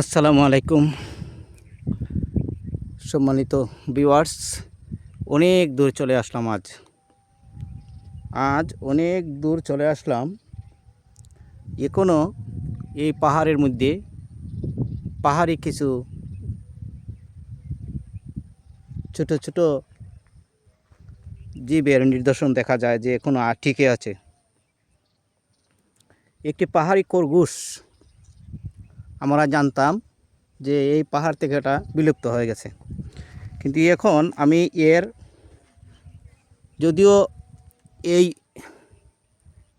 আসসালামু আলাইকুম। সম্মানিত ভিউয়ার্স, অনেক দূর চলে আসলাম আজ। আজ অনেক দূর চলে আসলাম। এখনও এই পাহাড়ের মধ্যে পাহাড়ি কিছু ছোট ছোট জীবের নিদর্শন দেখা যায় যে এখনও আর টিকে আছে। একটি পাহাড়ি খরগোশ আমরা জানতাম যে এই পাহাড় থেকে এটা বিলুপ্ত হয়ে গেছে। কিন্তু এখন আমি এর যদিও এই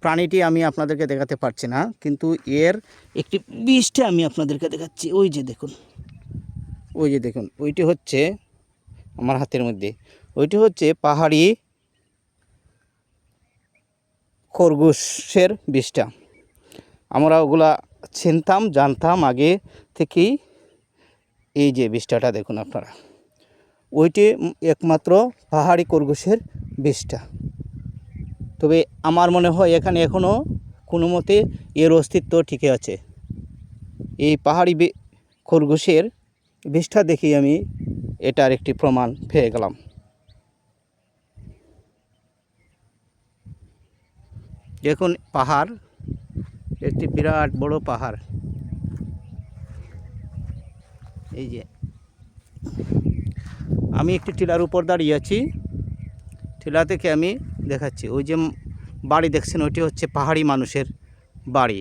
প্রাণীটি আমি আপনাদেরকে দেখাতে পারছি না, কিন্তু এর একটি বিষটা আমি আপনাদেরকে দেখাচ্ছি। ওই যে দেখুন, ওই যে দেখুন, ওইটি হচ্ছে আমার হাতের মধ্যে। ওইটি হচ্ছে পাহাড়ি খরগোশের বিষটা। আমরা ওগুলা চিনতাম, জানতাম আগে থেকেই এই যে বিষটাটা দেখুন আপনারা। ওইটি একমাত্র পাহাড়ি খরগোশের বিষটা তবে আমার মনে হয় এখানে এখনও কোনো মতে এর অস্তিত্ব ঠিকই আছে। এই পাহাড়ি খরগোশের বিষটা দেখেই আমি এটার একটি প্রমাণ পেয়ে গেলাম। দেখুন, পাহাড় একটি বিরাট বড় পাহাড়। এই যে। আমি একটি টিলার উপর দাঁড়িয়ে আছি। টিলা থেকে আমি দেখাচ্ছি। ওই যে বাড়ি দেখছেন, ওইটি হচ্ছে পাহাড়ি মানুষের বাড়ি।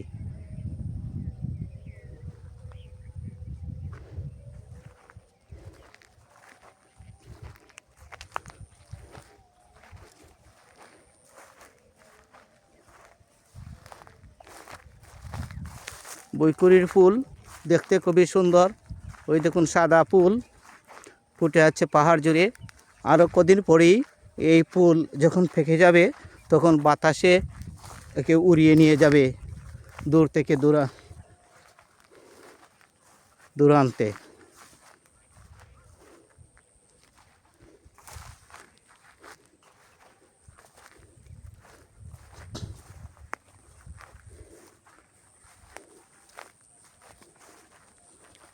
বৈকুড়ির ফুল দেখতে খুবই সুন্দর। ওই দেখুন সাদা ফুল ফুটে আছে পাহাড় জুড়ে। আরও কদিন পরেই এই ফুল যখন ফেঁকে যাবে, তখন বাতাসে একে উড়িয়ে নিয়ে যাবে দূর থেকে দূরা, দূরান্তে।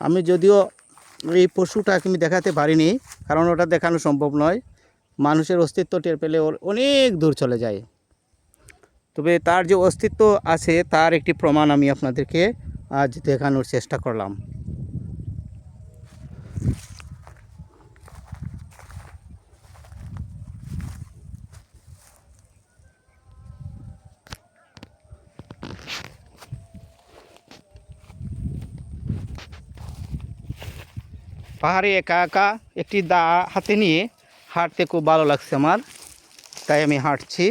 আমি যদিও এই পশুটাকে আমি দেখাতে পারিনি, কারণ ওটা দেখানো সম্ভব নয়। মানুষের অস্তিত্ব টের পেলে ওর অনেক দূর চলে যায়। তবে তার যে অস্তিত্ব আছে, তার একটি প্রমাণ আমি আপনাদেরকে আজ দেখানোর চেষ্টা করলাম। পাহাড়ে একা একা একটি দা হাতে নিয়ে হাঁটতে খুব ভালো লাগছে আমার। তাই আমি হাঁটছি।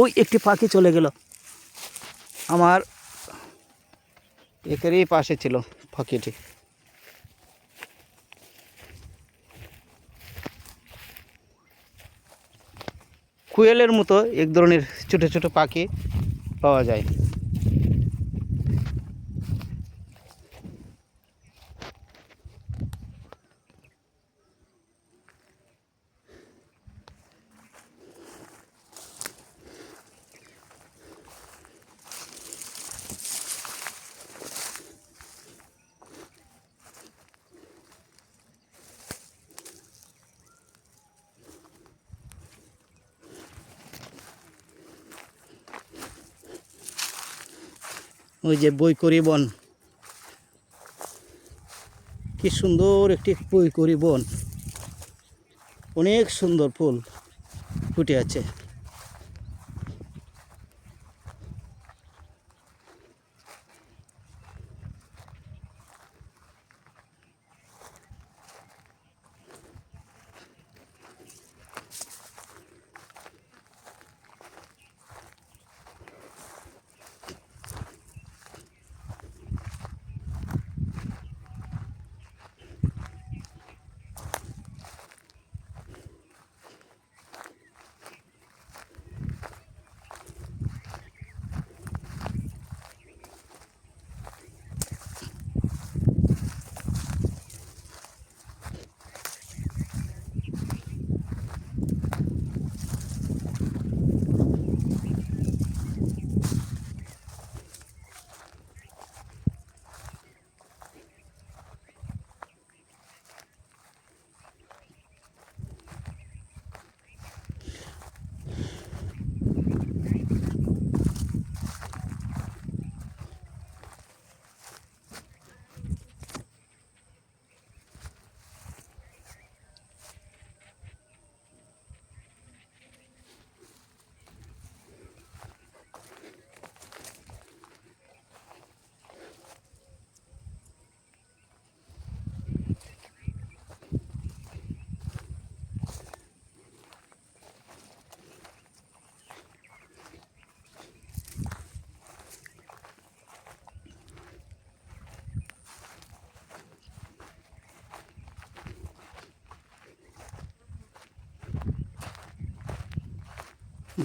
ওই একটি পাখি চলে গেল। আমার একেরই পাশে ছিল পাখিটি। কুয়েলের মতো এক ধরনের ছোটো ছোটো পাখি পাওয়া যায়। ওই যে বইকরি বন। কি সুন্দর একটি বইকরি বন। অনেক সুন্দর ফুল ফুটে আছে।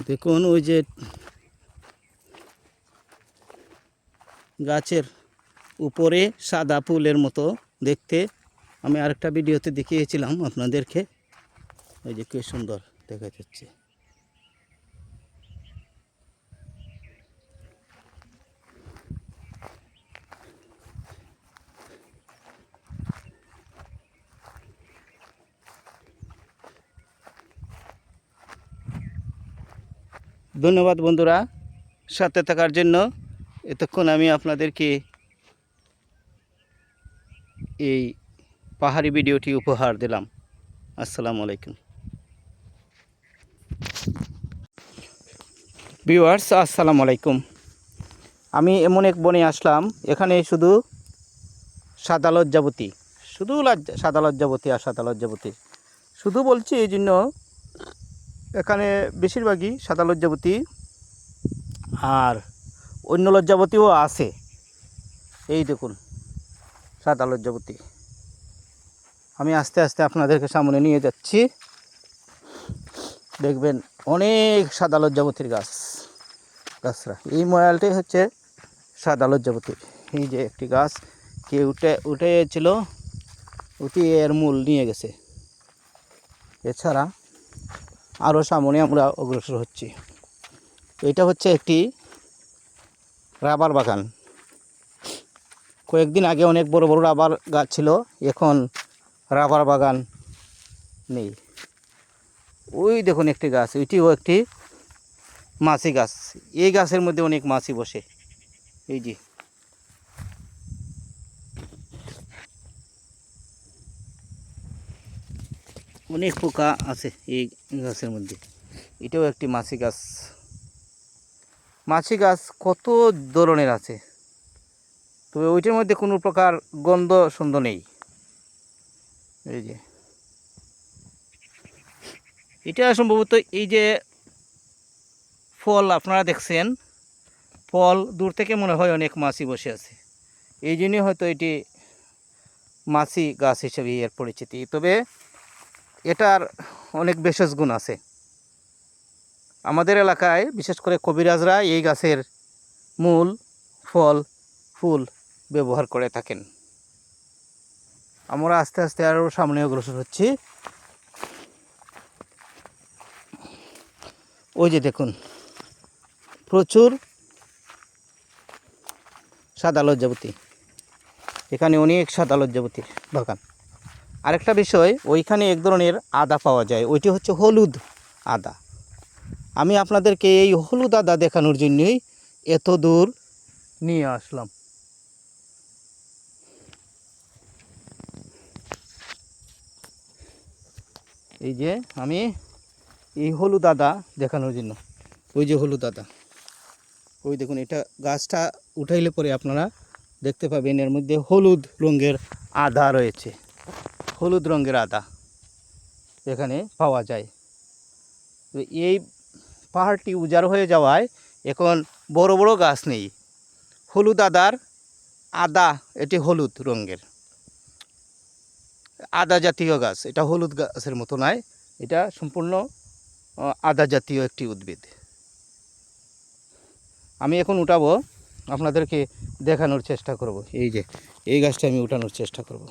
দেখুন, ওই যে গাছের উপরে সাদা ফুলের মতো দেখতে। আমি আরেকটা ভিডিওতে দেখিয়েছিলাম আপনাদেরকে। ওই যে কি সুন্দর দেখা যাচ্ছে। ধন্যবাদ বন্ধুরা, সাথে থাকার জন্য এতক্ষণ আমি আপনাদেরকে এই পাহাড়ি ভিডিওটি উপহার দিলাম। আসসালামু আলাইকুম। ভিউয়ার্স, আসসালামু আলাইকুম। আমি এমন এক বনে আসলাম, এখানে শুধু সাদা লজ্জাবতী, শুধু সাদা লজ্জাবতী আর সাদা লজ্জাবতী। শুধু বলছি এই জন্য এখানে বেশিরভাগই সাদা লজ্জাবতী। আর অন্য লজ্জাবতীও আছে। এই দেখুন, সাদা লজ্জাবতী। আমি আস্তে আস্তে আপনাদেরকে সামনে নিয়ে যাচ্ছি। দেখবেন অনেক সাদা লজ্জাবতীর গাছ, গাছরা। এই ময়ালটাই হচ্ছে সাদা লজ্জাবতী। এই যে একটি গাছ, কে উঠে, উঠেছিল উঠে এর মূল নিয়ে গেছে। এছাড়া আরও সামনে আমরা অগ্রসর হচ্ছি। এটা হচ্ছে একটি রাবার বাগান। কয়েকদিন আগে অনেক বড় বড় রাবার গাছ ছিল, এখন রাবার বাগান নেই। ওই দেখুন একটি গাছ ওইটিও একটি মাছি গাছ। এই গাছের মধ্যে অনেক মাছি বসে। এই যে অনেক পোকা আছে এই গাছের মধ্যে। এটাও একটি মাছি গাছ। মাছি গাছ কত ধরনের আছে? তবে ওইটার মধ্যে কোনো প্রকার গন্ধ সন্ধ নেই। এই যে। এটা সম্ভবত এই যে ফল আপনারা দেখছেন, ফল দূর থেকে মনে হয় অনেক মাছি বসে আছে। এই জন্যই হয়তো এটি মাছি গাছ হিসেবে এর পরিচিতি। তবে এটার অনেক বিশেষ গুণ আছে। আমাদের এলাকায়, বিশেষ করে কবিরাজরা এই গাছের মূল, ফল, ফুল ব্যবহার করে থাকেন। আমরা আস্তে আস্তে আরও সামনে অগ্রসর হচ্ছি। ওই যে দেখুন, প্রচুর সাদা লজ্জাবতী। এখানে অনেক সাদা লজ্জাবতীর বাগান। আরেকটা বিষয়, ওইখানে এক ধরনের আদা পাওয়া যায়, ওইটি হচ্ছে হলুদ আদা। আমি আপনাদেরকে এই হলুদ আদা দেখানোর জন্যই এত দূর নিয়ে আসলাম। এই যে আমি এই হলুদ আদা দেখানোর জন্য, ওই যে হলুদ আদা। ওই দেখুন, এটা গাছটা উঠাইলে পরে আপনারা দেখতে পাবেন, এর মধ্যে হলুদ রঙের আদা রয়েছে। হলুদ রঙের আদা এখানে পাওয়া যায়। তো এই পাহাড়টি উজাড় হয়ে যাওয়ায় এখন বড় বড় গাছ নেই। হলুদ আদার আদা, এটি হলুদ রঙের। আদা জাতীয় গাছ, এটা হলুদ গাছের মতো নয়, এটা সম্পূর্ণ আদা জাতীয় একটি উদ্ভিদ। আমি এখন উঠাবো, আপনাদেরকে দেখানোর চেষ্টা করব। এই যে, এই গাছটা আমি উঠানোর চেষ্টা করব।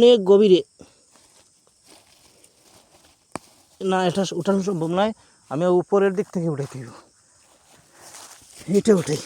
অনেক গভীরে। না, এটা উঠানো সম্ভব নয়। আমি উপরের দিক থেকে উঠে দিব। এটা উঠাই।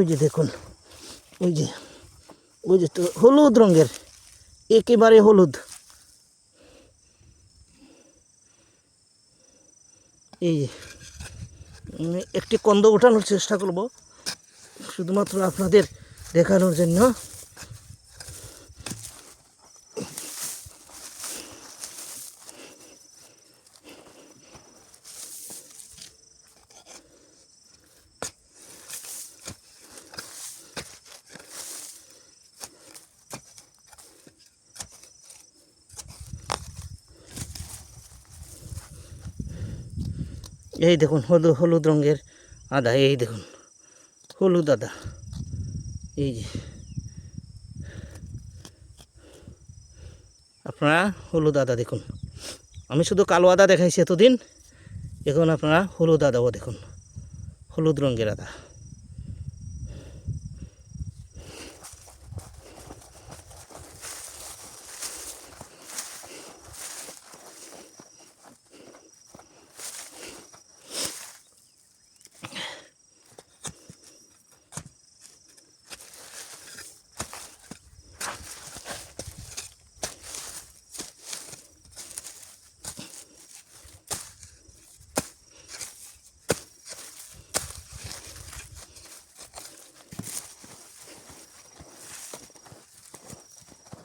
ওই যে দেখুন, ওই যে ওই যে তো হলুদ রঙের, একেবারে হলুদ। এই যে একটি কন্দ ওঠানোর চেষ্টা করব, শুধুমাত্র আপনাদের দেখানোর জন্য। এই দেখুন হলুদ হলুদ রঙের আদা এই দেখুন, হলুদ আদা এই যে। আপনারা হলুদ আদা দেখুন। আমি শুধু কালো আদা দেখাইছি এতদিন, এখন আপনারা হলুদ আদাও দেখুন, হলুদ রঙের আদা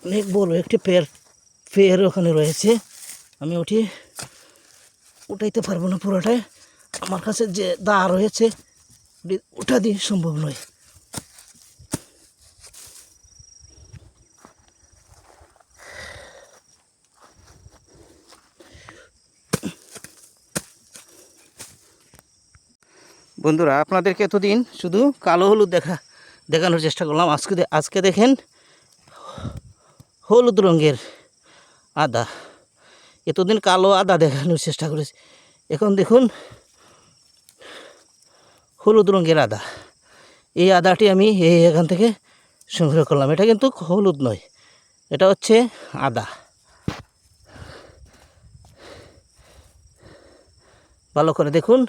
অনেক বড় একটি পের পের ওখানে রয়েছে। আমি ওটি উঠাইতে পারব না পুরোটাই। আমার কাছে যে দা রয়েছে ওটি উঠা দিয়ে সম্ভব নয়। বন্ধুরা, আপনাদেরকে এতদিন শুধু কালো হলুদ দেখা, দেখানোর চেষ্টা করলাম। আজকে আজকে দেখেন হলুদ রঙের আদা। এতদিন কালো আদা দেখানোর চেষ্টা করেছি। এখন দেখুন, হলুদ রঙের আদা। এই আদাটি আমি এই এখান থেকে সংগ্রহ করলাম। এটা কিন্তু হলুদ নয়, এটা হচ্ছে আদা। ভালো করে দেখুন,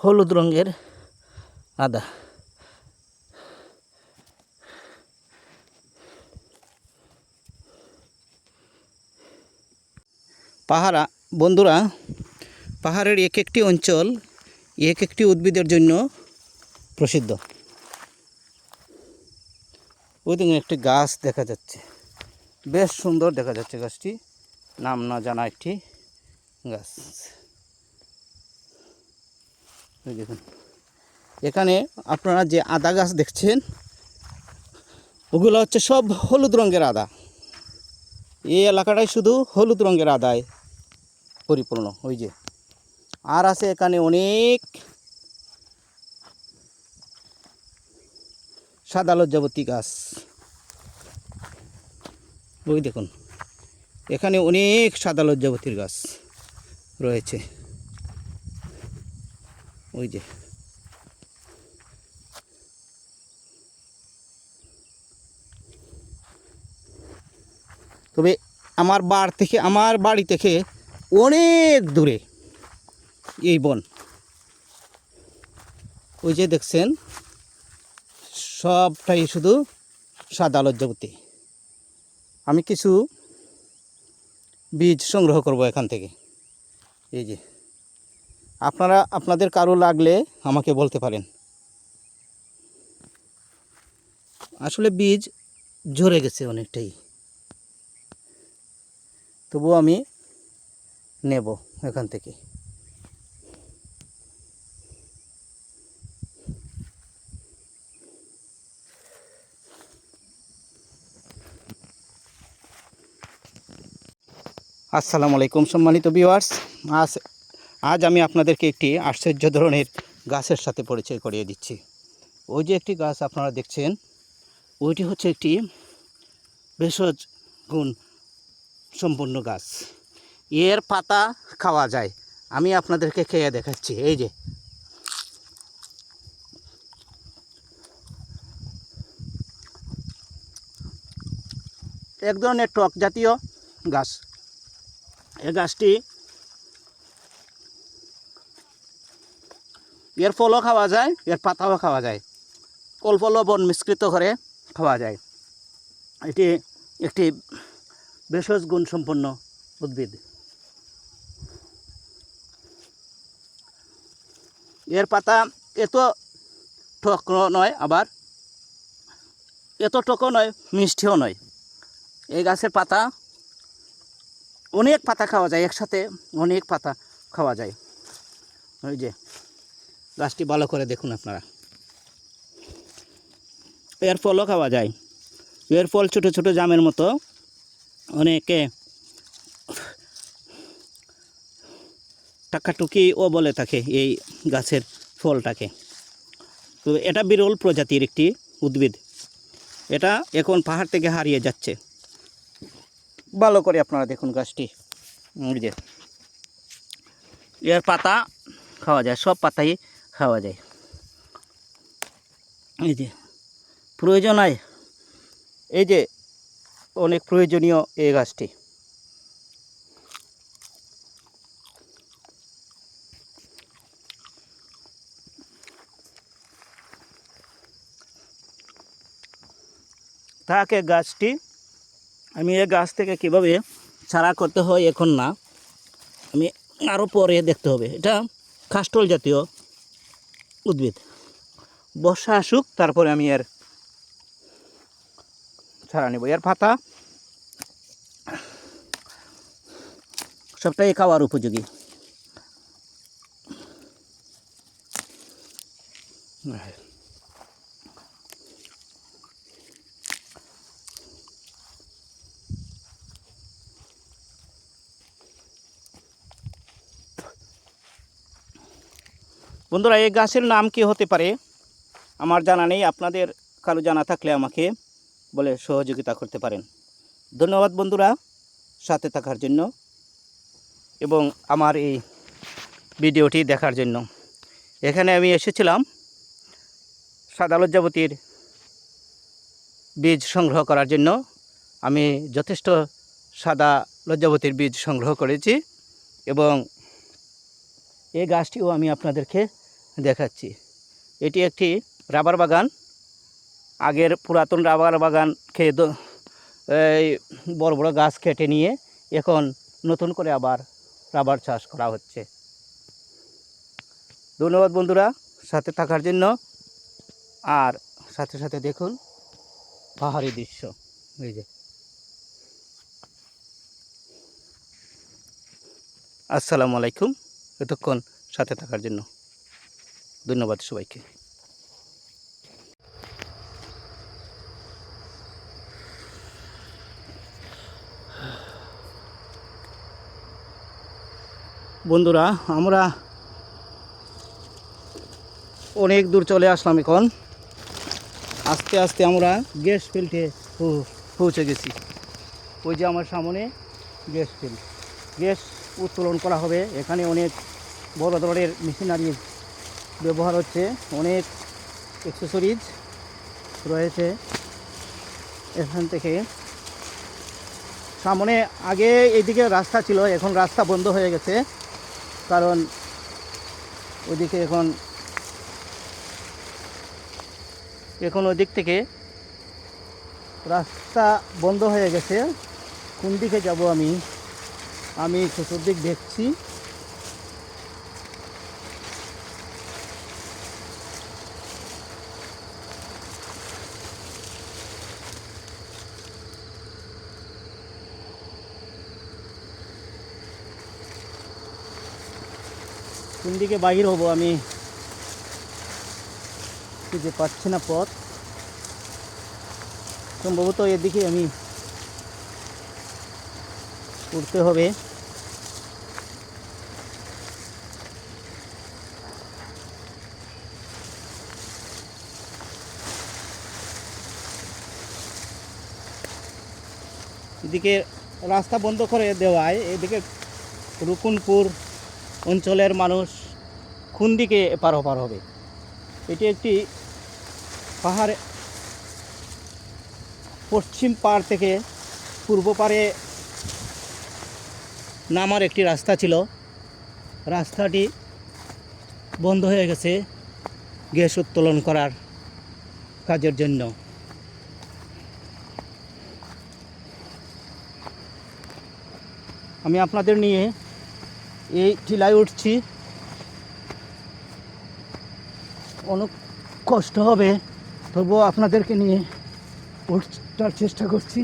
হলুদ রঙের আদা। পাহাড়া বন্ধুরা, পাহাড়ের এক একটি অঞ্চল এক একটি উদ্ভিদের জন্য প্রসিদ্ধ। ওই দিকে একটি গাছ দেখা যাচ্ছে। বেশ সুন্দর দেখা যাচ্ছে গাছটি। নাম না জানা একটি গাছ। দেখুন। এখানে আপনারা যে আদা গাছ দেখছেন, ওগুলো হচ্ছে সব হলুদ রঙের আদা। এই এলাকাটাই শুধু হলুদ রঙের আদায়। পরিপূর্ণ, ওই যে। আর আছে এখানে অনেক সাদা লজ্জাবতী গাছ। ওই দেখুন, এখানে অনেক সাদা লজ্জাবতীর গাছ রয়েছে। ওই যে। তবে আমার বাড় থেকে, আমার বাড়ি থেকে অনেক দূরে এই বন। ওই যে দেখছেন, সবটাই শুধু সাদা লজ্জাবতী আমি কিছু বীজ সংগ্রহ করব এখান থেকে। এই যে, আপনারা, আপনাদের কারও লাগলে আমাকে বলতে পারেন। আসলে বীজ ঝরে গেছে অনেকটাই। তবুও আমি নেব এখান থেকে। আসসালামু আলাইকুম সম্মানিত ভিউয়ার্স। আজ আজ আমি আপনাদেরকে একটি আশ্চর্য ধরনের গাছের সাথে পরিচয় করিয়ে দিচ্ছি। ওই যে একটি গাছ আপনারা দেখছেন, ওইটি হচ্ছে একটি ভেষজ গুণ সম্পূর্ণ গাছ। এর পাতা খাওয়া যায়। আমি আপনাদেরকে খেয়ে দেখাচ্ছি, এই যে। এক ধরনের টক জাতীয় গাছ। এই গাছটি এর ফলও খাওয়া যায়, এর পাতাও খাওয়া যায়। অল্প লবণ মিশ্রিত করে খাওয়া যায়। এটি একটি ভেষজ গুণসম্পন্ন উদ্ভিদ। এর পাতা এত টক নয় আবার। এত টকও নয়, মিষ্টিও নয়। এই গাছের পাতা, অনেক পাতা খাওয়া যায়, একসাথে অনেক পাতা খাওয়া যায়। ওই যে, গাছটি ভালো করে দেখুন আপনারা। এর ফলও খাওয়া যায়। এর ফল ছোট ছোট জামের মতো, অনেকে টাকাটুকিও বলে থাকে এই গাছের ফলটাকে। তো এটা বিরল প্রজাতির একটি উদ্ভিদ। এটা এখন পাহাড় থেকে হারিয়ে যাচ্ছে। ভালো করে আপনারা দেখুন গাছটি। যে। এর পাতা খাওয়া যায়, সব পাতাই খাওয়া যায়। এই যে। প্রয়োজন হয়। এই যে অনেক প্রয়োজনীয় এই গাছটি। তাকে গাছটি, আমি এই গাছ থেকে কীভাবে ছাড়া করতে হয় এখন না, আমি আরও পরে দেখতে হবে। এটা কাস্টল জাতীয় উদ্ভিদ। বর্ষা আসুক, তারপরে আমি এর ছাড়া নেব। এর পাতা সবটাই খাওয়ার উপযোগী। বন্ধুরা, এই গাছের নাম কি হতে পারে? আমার জানা নেই, আপনাদের কারও জানা থাকলে আমাকে বলে সহযোগিতা করতে পারেন। ধন্যবাদ বন্ধুরা সাথে থাকার জন্য এবং আমার এই ভিডিওটি দেখার জন্য। এখানে আমি এসেছিলাম সাদা লজ্জাবতীর বীজ সংগ্রহ করার জন্য। আমি যথেষ্ট সাদা লজ্জাবতীর বীজ সংগ্রহ করেছি এবং এই গাছটিও আমি আপনাদেরকে দেখাচ্ছি। এটি একটি রাবার বাগান। আগের পুরাতন রাবার বাগান খেয়ে এই বড় বড় গাছ কেটে নিয়ে এখন নতুন করে আবার রাবার চাষ করা হচ্ছে। ধন্যবাদ বন্ধুরা সাথে থাকার জন্য। আর সাথে সাথে দেখুন পাহাড়ি দৃশ্য। এই যে। আসসালামু আলাইকুম। এতক্ষণ সাথে থাকার জন্য। ধন্যবাদ সবাইকে। বন্ধুরা, আমরা অনেক দূর চলে আসলাম এখন। আস্তে আস্তে আমরা গ্যাস ফিল্ডে পৌঁছে গেছি। ওই যে আমার সামনে গ্যাস ফিল্ড। গ্যাস উত্তোলন করা হবে। এখানে অনেক বড় ধরনের মেশিনারি ব্যবহার হচ্ছে। অনেক অ্যাক্সেসরিজ রয়েছে এখান থেকে। সামনে আগে এইদিকে রাস্তা ছিল, এখন রাস্তা বন্ধ হয়ে গেছে। কারণ ওইদিকে এখন এখন ওই দিক থেকে রাস্তা বন্ধ হয়ে গেছে। কোন দিকে যাব আমি? আমি চতুর্দিক দেখছি। কোন দিকে বাহির হব আমি খুঁজে পাচ্ছি না পথ। সম্ভবত এদিকে আমি উঠতে হবে। এদিকে রাস্তা বন্ধ করে দেওয়ায়, এদিকে রুকুনপুর অঞ্চলের মানুষ কোন দিকে এপার ওপার হবে? এটি একটি পাহাড় পশ্চিম পাড় থেকে পূর্ব পাড়ে নামার একটি রাস্তা ছিল। রাস্তাটি বন্ধ হয়ে গেছে গ্যাস উত্তোলন করার কাজের জন্য। আমি আপনাদের নিয়ে এই টিলায় উঠছি। অনেক কষ্ট হবে, তবুও আপনাদেরকে নিয়ে উঠার চেষ্টা করছি।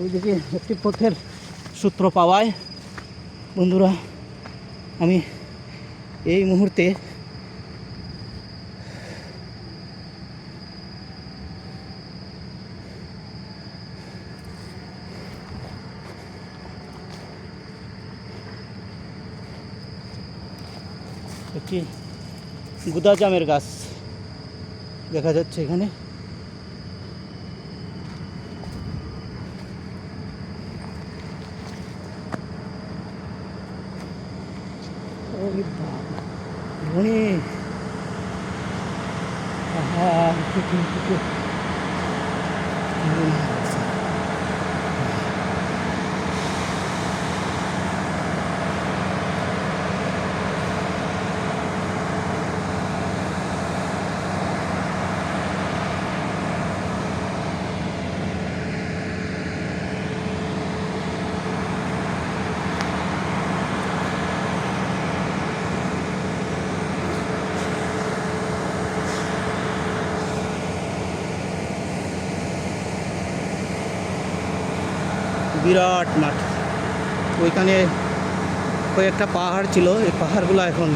ওইদিকে একটি পথের সূত্র পাওয়ায়, বন্ধুরা, আমি এই মুহূর্তে একটি গুদা জামের গাছ দেখা যাচ্ছে এখানে ওরে বাবা, অনেক আহা, বিরাট মাঠ। ওইখানে কয়েকটা পাহাড় ছিল, এই পাহাড়গুলো এখন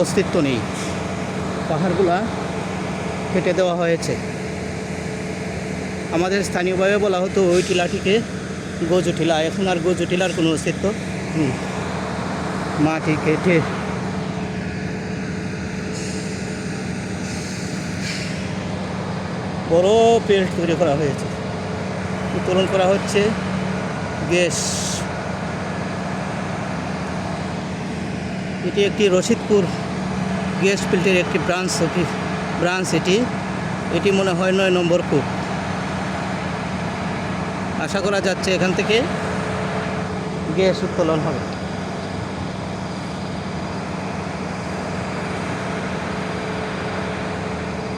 অস্তিত্ব নেই। পাহাড়গুলা কেটে দেওয়া হয়েছে। আমাদের স্থানীয়ভাবে বলা হতো, ওই টিলাটিকে গোজু টিলা এখন আর গোজু টিলার কোনো অস্তিত্ব নেই। মাটি কেটে বড় পেল্ট তৈরি করা হয়েছে। উত্তোলন করা হচ্ছে গ্যাস এটি একটি রশিদপুর গ্যাস ফিল্টের একটি ব্রাঞ্চ ব্রাঞ্চ এটি। এটি মনে হয় নয় নম্বর কূপ। আশা করা যাচ্ছে এখান থেকে গ্যাস উত্তোলন হবে।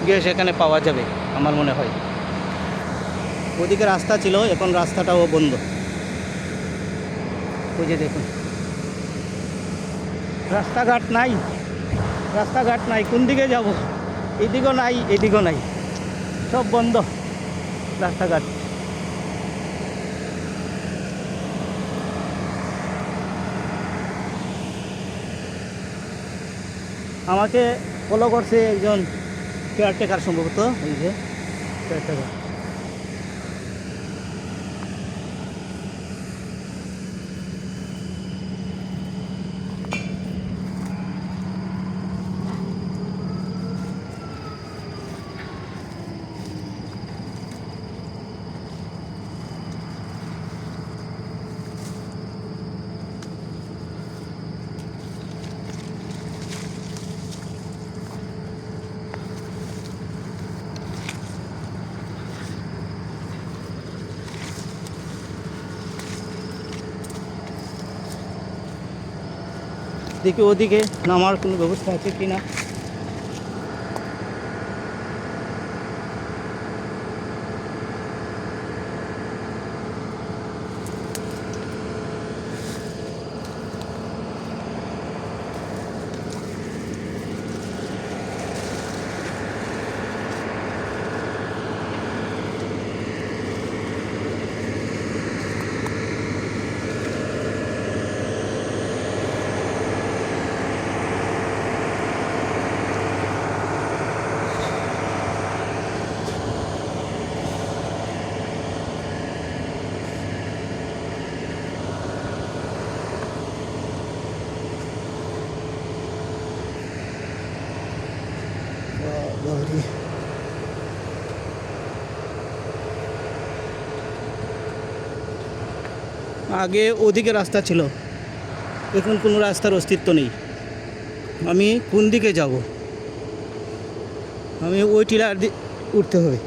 গ্যাস এখানে পাওয়া যাবে, আমার মনে হয়। ওদিকে রাস্তা ছিল, এখন রাস্তাটাও বন্ধ। যে দেখুন। রাস্তাঘাট নাই রাস্তাঘাট নাই, কোন দিকে যাব? এদিকেও নাই এদিকেও নাই। সব বন্ধ, রাস্তাঘাট। আমাকে ফলো করছে একজন কেয়ারটেকার সম্ভবত, এই যে কেয়ারটেকার দেখি ওদিকে নামার কোনো ব্যবস্থা আছে কি না? আগে ওদিকে রাস্তা ছিল। এখন কোনো রাস্তার অস্তিত্ব নেই। আমি কোন দিকে যাব? আমি ওই টিলার উঠতে হবে।